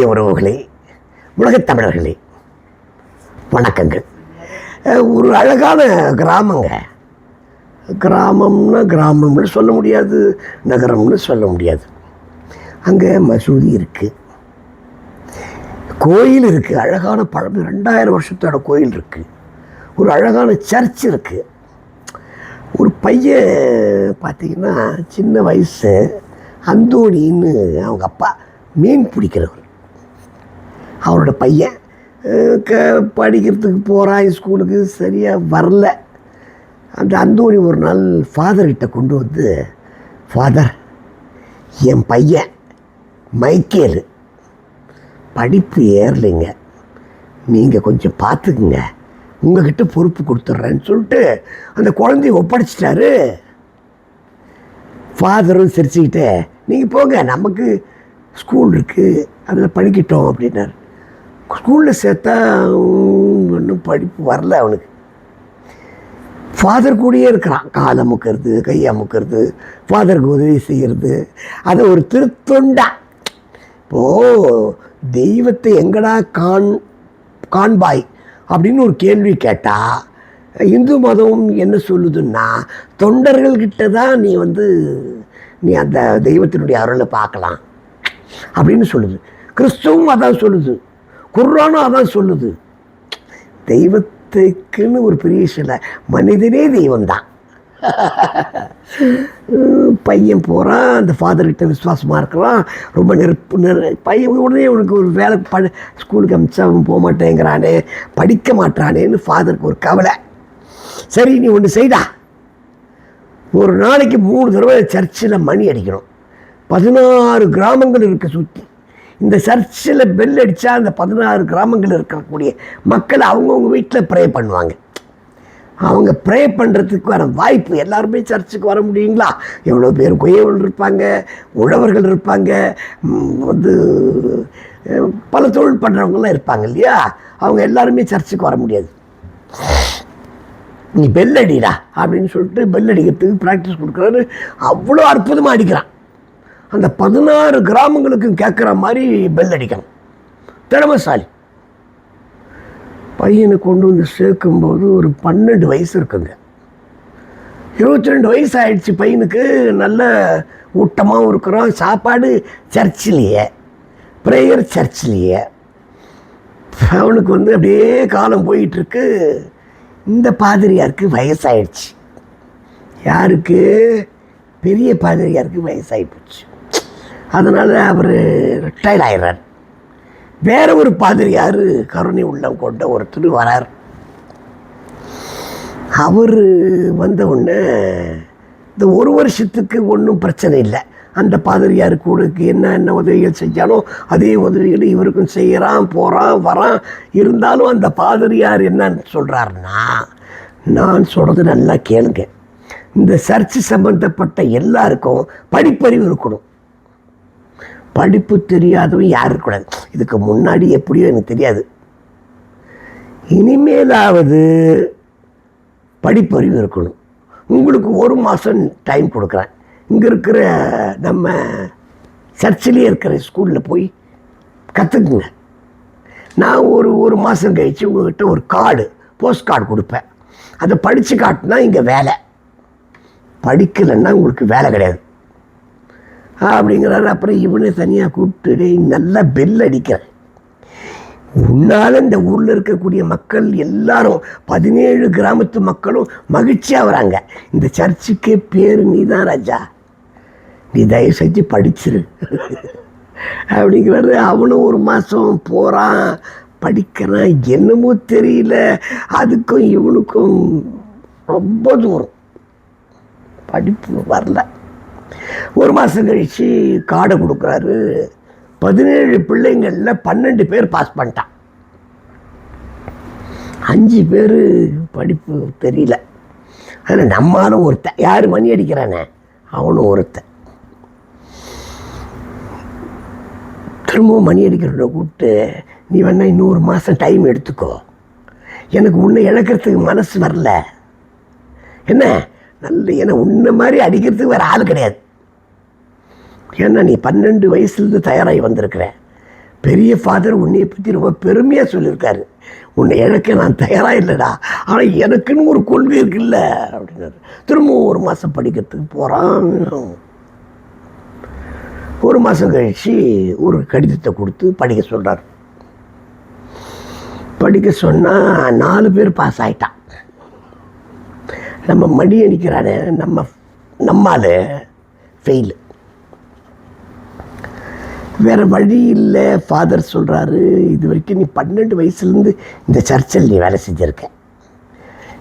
உறவுகளே உலகத் தமிழர்களே வணக்கங்கள். ஒரு அழகான கிராமங்க. கிராமம்னா கிராமம்னு சொல்ல முடியாது நகரம்னு சொல்ல முடியாது. அங்கே மசூதி இருக்குது கோயில் இருக்குது அழகான பழம். ரெண்டாயிரம் வருஷத்தோட கோயில் இருக்குது ஒரு அழகான சர்ச் இருக்குது ஒரு பையன் பார்த்தீங்கன்னா சின்ன வயசு அந்தோணின்னு அவங்க அப்பா மீன் பிடிக்கிறவர். அவரோட பையன் க படிக்கிறதுக்கு போகிறான் ஸ்கூலுக்கு சரியாக வரல. அந்த அந்தோணி ஒரு நாள் ஃபாதர்கிட்ட கொண்டு வந்து ஃபாதர் என் பையன் மைக்கேல் படிப்பு ஏறலைங்க. நீங்கள் கொஞ்சம் பார்த்துக்குங்க. உங்ககிட்ட பொறுப்பு கொடுத்துட்றேன்னு சொல்லிட்டு அந்த குழந்தைய ஒப்படைச்சிட்டாரு. ஃபாதரும் சிரிச்சுக்கிட்டே நீங்கள் போங்க நமக்கு ஸ்கூல் இருக்குது அதில் படிக்கட்டும் அப்படின்னாரு. ஸ்கூலில் சேர்த்தா ஒன்றும் படிப்பு வரல அவனுக்கு. ஃபாதர் கூடயே இருக்கிறான். காலை அமுக்கிறது கை அமுக்கிறது ஃபாதருக்கு உதவி செய்கிறது அதை ஒரு திருத்தொண்டா. இப்போது தெய்வத்தை எங்கடா காண் காண்பாய் அப்படின்னு ஒரு கேள்வி கேட்டால் இந்து மதம் என்ன சொல்லுதுன்னா தொண்டர்கள்கிட்ட தான் நீ வந்து நீ அந்த தெய்வத்தினுடைய அருளை பார்க்கலாம் அப்படின்னு சொல்லுது. கிறிஸ்துவும் அதான் சொல்லுது. குர்ஆனும் அதான் சொல்லுது. தெய்வத்துக்குன்னு ஒரு பெரிய சில. மனிதனே தெய்வம்தான். பையன் போகிறான் அந்த ஃபாதர்கிட்ட விசுவாசமாக இருக்கிறான் ரொம்ப நெருப்பு நெரு பையன் உடனே உனக்கு ஒரு வேலை ப ஸ்கூலுக்கு அமிச்சா அவன் போக மாட்டேங்கிறானே படிக்க மாட்டானேன்னு ஃபாதருக்கு ஒரு கவலை. சரி நீ ஒன்று செய்டா. ஒரு நாளைக்கு மூணு தடவை சர்ச்சில் மணி அடிக்கணும். பதினாறு கிராமங்கள் இருக்க சுற்றி இந்த சர்ச்சில் பெல் அடித்தா அந்த பதினாறு கிராமங்கள் இருக்கக்கூடிய மக்கள் அவங்கவுங்க வீட்டில் ப்ரே பண்ணுவாங்க. அவங்க ப்ரே பண்ணுறதுக்கு வர வாய்ப்பு எல்லாருமே சர்ச்சுக்கு வர முடியுங்களா? எவ்வளோ பேர் குயவர்கள் இருப்பாங்க உழவர்கள் இருப்பாங்க வந்து பல தொழில் பண்ணுறவங்களாம் இருப்பாங்க இல்லையா? அவங்க எல்லாருமே சர்ச்சுக்கு வர முடியாது. நீ பெல் அடிடா அப்படின்னு சொல்லிட்டு பெல் அடிக்கிறதுக்கு ப்ராக்டிஸ் கொடுக்குறாரு. அவ்வளோ அற்புதமாக அடிக்கிறான். அந்த பதினாறு கிராமங்களுக்கும் கேட்குற மாதிரி பெல் அடிக்கணும். திறமசாலி. பையனை கொண்டு வந்து சேர்க்கும்போது ஒரு பன்னெண்டு வயசு இருக்குங்க. இருபத்தி ரெண்டு வயசு ஆயிடுச்சு பையனுக்கு. நல்ல ஊட்டமாகவும் இருக்கிறோம் சாப்பாடு சர்ச்சிலேயே. ப்ரேயர் சர்ச்சிலேயே. அவனுக்கு வந்து அப்படியே காலம் போயிட்டுருக்கு. இந்த பாதிரியாருக்கு வயசாயிடுச்சு. யாருக்கு? பெரிய பாதிரியாருக்கு வயசாகி போச்சு. அதனால் அவர் ரிட்டையர் ஆயிடுறார். வேற ஒரு பாதிரியார் கருணை உள்ளம் கொண்ட ஒருத்தர் வரார். அவர் வந்த உடனே இந்த ஒரு வருஷத்துக்கு ஒன்றும் பிரச்சனை இல்லை. அந்த பாதிரியார் கூடக்கு என்ன என்ன உதவிகள் செஞ்சாலும் அதே உதவிகளை இவருக்கும் செய்கிறான் போகிறான் வரான். இருந்தாலும் அந்த பாதிரியார் என்னன்னு சொல்கிறாருன்னா நான் சொல்கிறது நல்லா கேளுங்க. இந்த சர்ச்சு சம்பந்தப்பட்ட எல்லாருக்கும் படிப்பறிவு இருக்கணும். படிப்பு தெரியாதவன் யாரும் இருக்கக்கூடாது இதுக்கு முன்னாடி எப்படியோ எனக்கு தெரியாது. இனிமேலாவது படிப்பறிவு இருக்கணும். உங்களுக்கு ஒரு மாதம் டைம் கொடுக்குறேன். இங்கே இருக்கிற நம்ம சர்ச்சிலே இருக்கிற ஸ்கூலில் போய் கற்றுக்குங்க நான் ஒரு ஒரு மாதம் கழித்து உங்கள்கிட்ட ஒரு கார்டு போஸ்ட் கார்டு கொடுப்பேன். அதை படித்து காட்டினா இங்கே வேலை. படிக்கலைன்னா உங்களுக்கு வேலை கிடையாது. அப்படிங்கிறாரு. அப்புறம் இவனை தனியாக கூப்பிட்டு நல்லா பெல் அடிக்கிறேன் உன்னால் இந்த ஊரில் இருக்கக்கூடிய மக்கள் எல்லாரும் பதினேழு கிராமத்து மக்களும் மகிழ்ச்சியாக வராங்க. இந்த சர்ச்சுக்கே பேர் நீ தான் ராஜா. நீ தயவு செஞ்சு படிச்சிரு. அப்படிங்கிறாரு. அவனும் ஒரு மாதம் போகிறான் படிக்கிறான். என்னமோ தெரியல. அதுக்கும் இவனுக்கும் ரொம்ப தூரம். படிப்பு வரல. ஒரு மாதம் கழித்து கார்டை கொடுக்குறாரு. பதினேழு பிள்ளைங்களில் பன்னெண்டு பேர் பாஸ் பண்ணிட்டான். அஞ்சு பேர் படிப்பு தெரியல. அதில் நம்மளும் ஒருத்தன் யார் மணி அடிக்கிறானே? அவனும் ஒருத்தன். திரும்பவும் மணி அடிக்கிறவனை கூப்பிட்டு நீ வேணா இன்னொரு மாதம் டைம் எடுத்துக்கோ. எனக்கு உன்னை இழக்கிறதுக்கு மனசு வரல. என்ன? நல்ல ஏன்னா உன்னை மாதிரி அடிக்கிறதுக்கு வேறு ஆள் கிடையாது. ஏன்னா நீ பன்னெண்டு வயசுலேருந்து தயாராகி வந்திருக்கிற? பெரிய ஃபாதர் உன்னையை பற்றி ரொம்ப பெருமையாக சொல்லியிருக்காரு. உன்னை இழக்க நான் தயாராக இல்லைடா. ஆனால் எனக்குன்னு ஒரு கொள்கை இருக்குல்ல அப்படின்னாரு. திரும்பவும் ஒரு மாதம் படிக்கிறதுக்கு போகிறான். ஒரு மாதம் கழித்து ஒரு கடிதத்தை கொடுத்து படிக்க சொல்கிறார். படிக்க சொன்னால் நாலு பேர் பாஸ் ஆகிட்டான் நம்ம மடி அடிக்கிறானே நம்ம நம்மால் ஃபெயிலு வேறு வழி இல்லை ஃபாதர் சொல்கிறாரு இது வரைக்கும் நீ பன்னெண்டு வயசுலேருந்து இந்த சர்ச்சில் நீ வேலை செஞ்சுருக்க.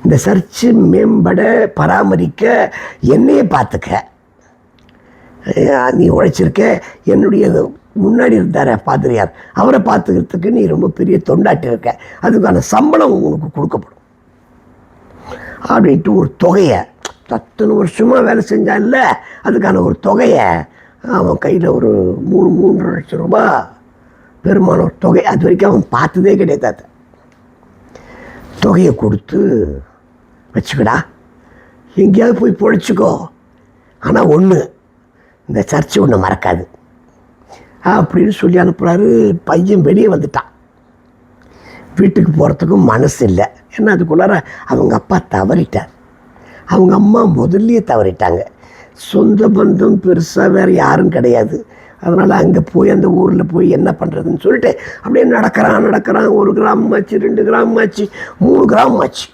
இந்த சர்ச்சு மேம்பட பராமரிக்க என்னையே பார்த்துக்க. நீ உழைச்சிருக்க. என்னுடைய முன்னாடி இருந்தார் பாதிரியார் அவரை பார்த்துக்கிறதுக்கு நீ ரொம்ப பெரிய தொண்டாட்டி இருக்க. அதுக்கான சம்பளம் உனக்கு கொடுக்கப்படும். அப்படின்ட்டு ஒரு தொகையை அத்தனை வருஷமாக வேலை செஞ்சான்ல அதுக்கான ஒரு தொகையை அவன் கையில் ஒரு மூணு மூன்று லட்சம் ரூபாய் பெருமான ஒரு தொகை அது வரைக்கும் அவன் பார்த்ததே கிடையாது தொகையை கொடுத்து வச்சுக்கடா. எங்கேயாவது போய் பொழைச்சிக்கோ. ஆனால் ஒன்று இந்த சர்ச்சை ஒன்று மறக்காது. அப்படின்னு சொல்லி அனுப்புகிறாரு பையன் வெளியே வந்துட்டான். வீட்டுக்கு போகிறதுக்கும் மனசு இல்லை. ஏன்னா அதுக்குள்ளார அவங்க அப்பா தவறிட்டார். அவங்க அம்மா முதல்லையே தவறிட்டாங்க. சொந்த பந்தம் பெருசாக வேறு யாரும் கிடையாது. அதனால் அங்கே போய் அந்த ஊரில் போய் என்ன பண்ணுறதுன்னு சொல்லிட்டு அப்படியே நடக்கிறான் நடக்கிறான். ஒரு கிராம் ஆச்சு ரெண்டு கிராம் ஆச்சு மூணு கிராமம் ஆச்சு.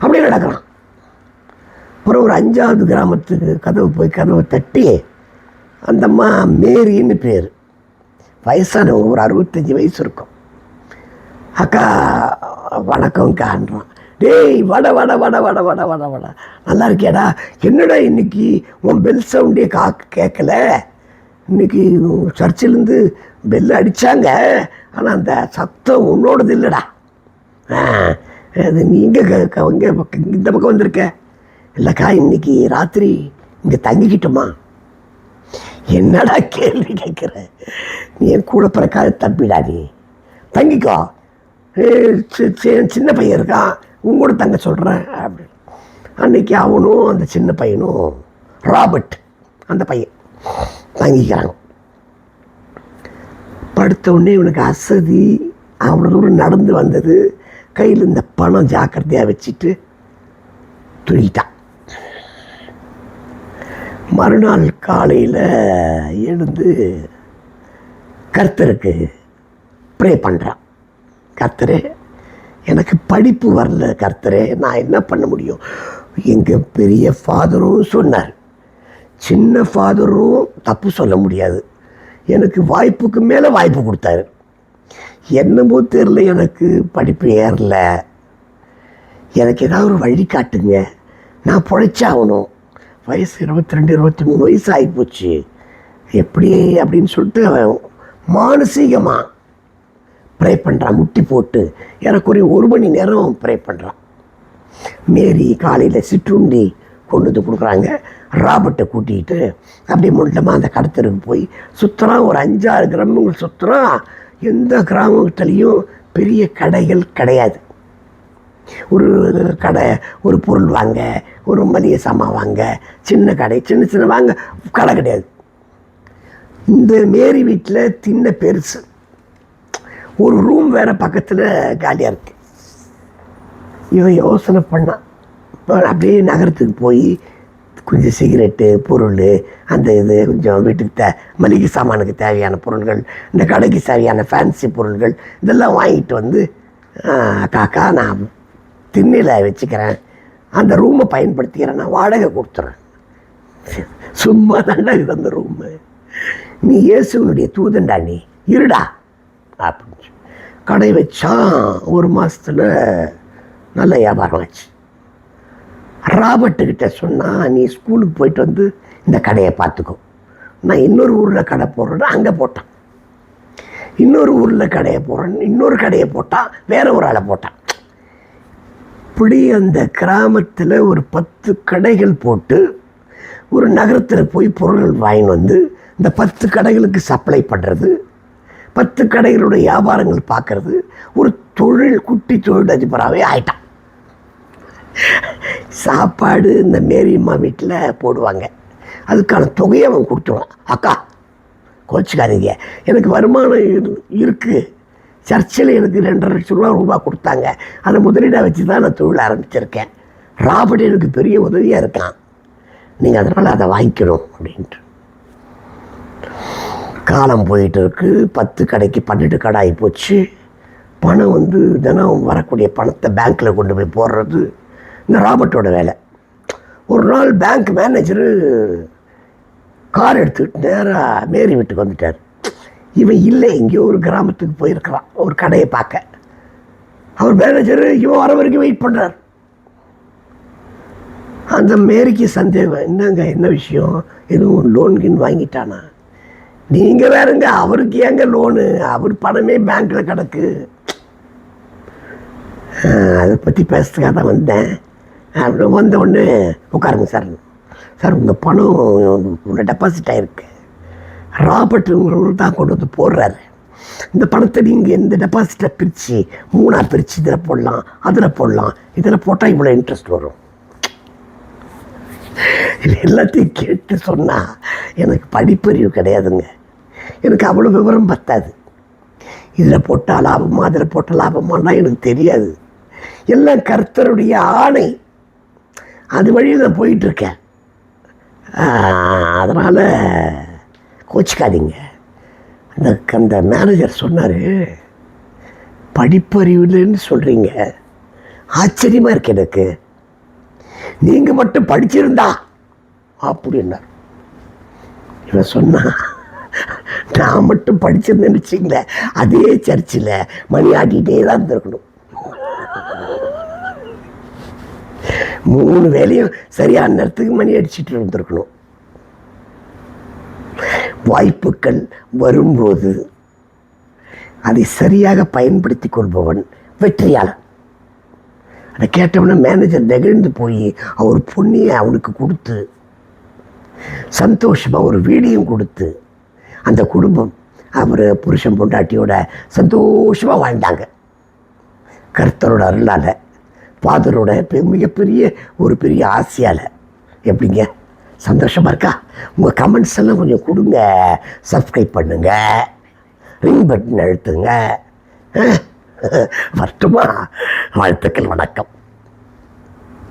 அப்படியே நடக்கிறான். அப்புறம் ஒரு அஞ்சாவது கிராமத்துக்கு கதவு போய் கதவை தட்டி அந்த அம்மா மேரின்னு பேர். வயசானவங்க ஒரு அறுபத்தஞ்சி வயசு இருக்கும். அக்கா வணக்கம்க்கான்றான் டேய் வட வட வட வட வட வட வட நல்லா இருக்கியாடா? என்னடா இன்னைக்கு உன் பெல் சவுண்டே கா கேட்கல இன்னைக்கு சர்ச்சிலேருந்து பெல் அடித்தாங்க ஆனால் அந்த சத்தம் உன்னோடது இல்லைடா. ஆ அது நீங்கள் இங்கே இந்த பக்கம் வந்திருக்க? இல்லைக்கா இன்னைக்கு ராத்திரி இங்கே தங்கிக்கிட்டோமா? என்னடா கேள்வி கேட்குற நீ என் கூட பிறக்காத தம்பிடா நீ தங்கிக்கோ சின்ன பையன் இருக்கான். உன் கூட தங்க சொல்கிறேன் அப்படி. அன்றைக்கி அவனும் அந்த சின்ன பையனும் ராபர்ட் அந்த பையன் தங்கிக்கிறாங்க. படுத்த உடனே இவனுக்கு அசதி அவ்வளோ தூரம் நடந்து வந்தது. கையில் இந்த பணம் ஜாக்கிரதையாக வச்சுட்டு தூங்கிட்டான். மறுநாள் காலையில் எழுந்து கர்த்தருக்கு ப்ரே பண்ணுறான் கர்த்தரே எனக்கு படிப்பு வரல கர்த்தரே நான் என்ன பண்ண முடியும்? எங்கள் பெரிய ஃபாதரும் சொன்னார். சின்ன ஃபாதரும் தப்பு சொல்ல முடியாது. எனக்கு வாய்ப்புக்கு மேலே வாய்ப்பு கொடுத்தாரு. என்னமோ தெரில எனக்கு படிப்பு ஏறல. எனக்கு ஏதாவது ஒரு வழி காட்டுங்க. நான் பொழைச்சாகணும். வயசு இருபத்தி ரெண்டு இருபத்தி மூணு வயசு ஆகிப்போச்சு எப்படி அப்படின்னு சொல்லிட்டு அவன் மானசீகமாக ப்ரே பண்ணுறான் முட்டி போட்டு. ஏறக்குறைய ஒரு மணி நேரம் ப்ரே பண்ணுறான் மேரி காலையில் சிற்றுண்டி கொண்டு வந்து கொடுக்குறாங்க. ராபர்ட்டை கூட்டிகிட்டு அப்படியே முண்டமாக அந்த கடத்தருக்கு போய் சுற்றுறான் ஒரு அஞ்சாறு கிராமங்கள் சுற்றுறான் எந்த கிராமத்துலேயும் பெரிய கடைகள் கிடையாது. ஒரு கடை ஒரு பொருள் வாங்க ஒரு மளிகை சாமான் வாங்க சின்ன கடை சின்ன சின்ன வாங்க கடை கிடையாது. இந்த மேரி வீட்டில் தின்ன பெருசு. ஒரு ரூம் வேற பக்கத்தில் காலியாக இருக்கு. இவன் யோசனை பண்ணான் அப்படியே நகரத்துக்கு போய் கொஞ்சம் சிகரெட்டு பொருள் அந்த இது கொஞ்சம் வீட்டுக்கு தே மளிகை சாமானுக்கு தேவையான பொருள்கள் இந்த கடைக்கு சரியான ஃபேன்சி பொருள்கள் இதெல்லாம் வாங்கிட்டு வந்து காக்கா நான் திண்ணையில் வச்சுக்கிறேன். அந்த ரூமை பயன்படுத்திக்கிறேன். நான் வாடகை கொடுத்துறேன். சும்மா தாண்டா இது அந்த ரூமு நீ இயேசுவனுடைய தூதண்டா நீ. இருடா. அப்படின்னு. கடை வச்சான் ஒரு மாதத்தில் நல்ல வியாபாரம் ஆச்சு. ராபர்ட்டுக்கிட்ட சொன்னால் நீ ஸ்கூலுக்கு போயிட்டு வந்து இந்த கடையை பார்த்துக்கோ. நான் இன்னொரு ஊரில் கடை போடுறேன்னா அங்கே போட்டான். இன்னொரு ஊரில் கடையை போடுறேன் இன்னொரு கடையை போட்டான் வேற ஒரு ஆளை போட்டான். இப்படி அந்த கிராமத்தில் ஒரு பத்து கடைகள் போட்டு ஒரு நகரத்தில் போய் பொருள்கள் வாங்கின்னு வந்து இந்த பத்து கடைகளுக்கு சப்ளை பண்ணுறது பத்து கடைகளோட வியாபாரங்கள் பார்க்கறது ஒரு தொழில் குட்டி தொழில் அதிபராகவே ஆயிட்டான். சாப்பாடு இந்த மேரியம்மா வீட்டில் போடுவாங்க. அதுக்கான தொகையை அவன் கொடுத்துருவான் அக்கா கோச்சிக்காதீங்க. எனக்கு வருமானம் இரு- இருக்குது சர்ச்சில் எனக்கு ரெண்டரை லட்ச ரூபா ரூபா கொடுத்தாங்க. அதை முதலீடாக வச்சு தான் நான் தொழில் ஆரம்பிச்சிருக்கேன். ராபர்ட் எனக்கு பெரிய உதவியாக இருக்கான். நீங்கள் அதனால் அதை வாங்கிக்கணும் அப்படின்ட்டு. காலம் போயிட்டு இருக்கு பத்து கடைக்கு பன்னெண்டு கடை ஆகி போச்சு. பணம் வந்து தினம் வரக்கூடிய பணத்தை பேங்க்கில் கொண்டு போய் போடுறது. இந்த ராபர்ட்டோட வேலை. ஒரு நாள் பேங்க் மேனேஜரு கார் எடுத்துக்கிட்டு நேராக மேரி வீட்டுக்கு வந்துட்டார். இவன் இல்லை எங்கேயோ ஒரு கிராமத்துக்கு போயிருக்கிறான். ஒரு கடையை பார்க்க. அவர் மேனேஜர் இவன் வர வரைக்கும் வெயிட் பண்ணுறார் அந்த மேரிக்கு சந்தேகம் என்னங்க என்ன விஷயம்? எதுவும் லோன் கின் வாங்கிட்டானா? நீங்கள் வேறுங்க அவருக்கு ஏங்க லோனு? அவர் பணமே பேங்க்கில் கிடக்கு. அதை பற்றி பேசுறதுக்காக தான் வந்தேன். அப்படி வந்த உடனே உட்காருங்க சார். சார் உங்கள் பணம் உள்ள டெபாசிட் ஆகிருக்கு ராபர்ட்டுங்கிறவர் தான் கொண்டு வந்து போடுறாரு. இந்த பணத்தை நீங்கள் இந்த டெபாசிட்டை பிரித்து மூணாக பிரித்து இதில் போடலாம் அதில் போடலாம். இதில் போட்டால் இவ்வளோ இன்ட்ரெஸ்ட் வரும். இது எல்லாத்தையும் கேட்டு சொன்னால் எனக்கு படிப்பறிவு கிடையாதுங்க. எனக்கு அவ்வளோ விவரம் பத்தாது. இதில் போட்டால் லாபமா அதில் போட்டால் லாபமானா எனக்கு தெரியாது. எல்லாம் கர்த்தருடைய ஆணை. அது வழியில் நான் போயிட்டுருக்கேன். அதனால் கோச்சிக்காதீங்க. அந்த அந்த மேனேஜர் சொன்னார் படிப்பறிவு இல்லைன்னு சொல்கிறீங்க ஆச்சரியமாக இருக்கு எனக்கு. நீங்கள் மட்டும் படிச்சிருந்தா அப்படின்னார். இவன் சொன்னா நான் மட்டும் படிச்சிருந்தேன்னு வச்சிங்களேன் அதே சர்ச்சில் மணி ஆட்டிகிட்டே தான் இருந்திருக்கணும். மூணு வேலையும் சரியான நேரத்துக்கு மணி அடிச்சிட்டு இருந்திருக்கணும். வாய்ப்புகள் வரும்போது அதை சரியாக பயன்படுத்தி கொள்பவன் வெற்றியாளன். அதை கேட்டவொடனே மேனேஜர் நெகிழ்ந்து போய் அவர் பொண்ணியை அவனுக்கு கொடுத்து சந்தோஷமாக ஒரு வீடியும் கொடுத்து அந்த குடும்பம். அவர் புருஷன் பொண்டாட்டியோட சந்தோஷமாக வாழ்ந்தாங்க. கர்த்தரோட அருளால் ஃபாதரோட பெ- மிகப்பெரிய ஒரு பெரிய ஆசையால். எப்படிங்க? சந்தோஷமாக இருக்கா? உங்கள் கமெண்ட்ஸ் எல்லாம் கொஞ்சம் கொடுங்க. சப்ஸ்கிரைப் பண்ணுங்கள் ரிங் பட்டன் அழுத்துங்க. வருத்தமாக வாழ்த்துக்கள் வணக்கம்.